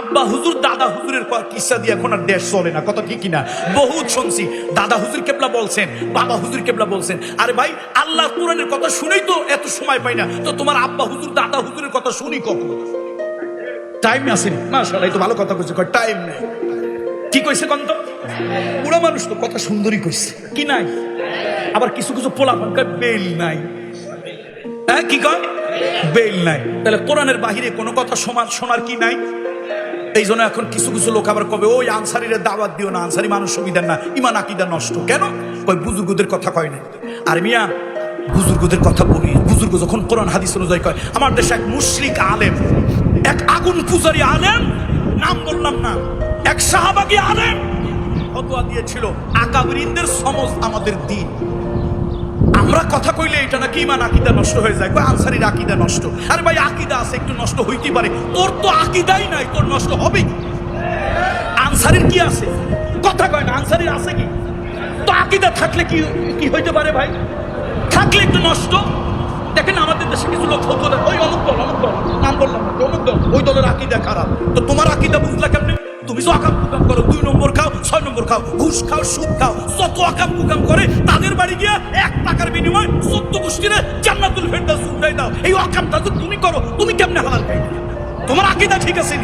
আব্বা হুজুর, দাদা হুজুরের ক- কিস্সা দিয়ে এখন আর দেশ চলে না? কথা ঠিক কিনা? বহুত শুনছি। দাদা হুজুর কেবলা বলছেন, বাবা হুজুর কেবলা বলছেন। আরে ভাই আল্লাহ কোরআনের কথা শুনেই তো এত সময় পাই না। তো তোমার আব্বা হুজুর, দাদা হুজুরের কথা শুনি কখন? টাইম আসেনি। মাশাআল্লাহ, এই তো ভালো কথা কইছে। টাইম নেই। কি কইছে কন্ত? বুড়া মানুষ তো কথা সুন্দরই কইছে। কি নাই? আবার কিছু কিছু পোলা কয়, বেল নাই। হ্যাঁ কি কয়? বেল নাই। তাহলে কোরআনের বাহিরে কোনো কথা সমাজ শোনার কি নাই? এই জন্য এখন কিছু কিছু লোক আবার কবে, ওই আনসারির দাওয়াত দিও না, আনসারি মানুষ সুবিধার না, ইমান আকিদা নষ্ট। কেন? ওই বুজুর্গদের কথা কয় না আর মিয়া, বুজুর্গদের কথা বলি। বুজুর্গ যখন কোরআন হাদিস অনুযায়ী কয়, আমার দেশে এক মুশরিক আলেম, এক আগুন পূজারি আলেম, নাম বললাম না, এক সাহাবাগী আলেম, ফতোয়া দিয়েছিল আকাবরিনদের সমজ আমাদের দিন। আমরা কথা কইলে এটা নাকি ইমান আকিদা নষ্ট হয়ে যায়। কয় আনসারির আকিদা নষ্ট। আরে ভাই আকিদা আছে একটু নষ্ট হইতেই পারে। তোর তো আকিদাই নাই তোর নষ্ট হবে আনসারির কি আছে? কথা কয় না আনসারির আছে কি? তো আকিদা থাকলে কি কি হইতে পারে ভাই? থাকলে একটু নষ্ট। দেখেন আমাদের দেশে কিছু লোক ফটো দেয় ওই অমুক দল অমুক দল। নাম বললাম না, অমুক দল? ওই দলের আকিদা খারাপ তো তোমার আকিদা বুঝলা কেমনি? তুমি তো আকাম কুকাম করো দুই নম্বর খাও ছয় নম্বর খাও ঘুষ খাও সুদ খাও যত আকাম কুকাম করে তাদের বাড়ি জান্নাতুল ফেরদাউস উড়াই দাও এই আকামটা তো তুমি করো, তুমি কেমনে হালাল তোমার আকিদা ঠিক আছে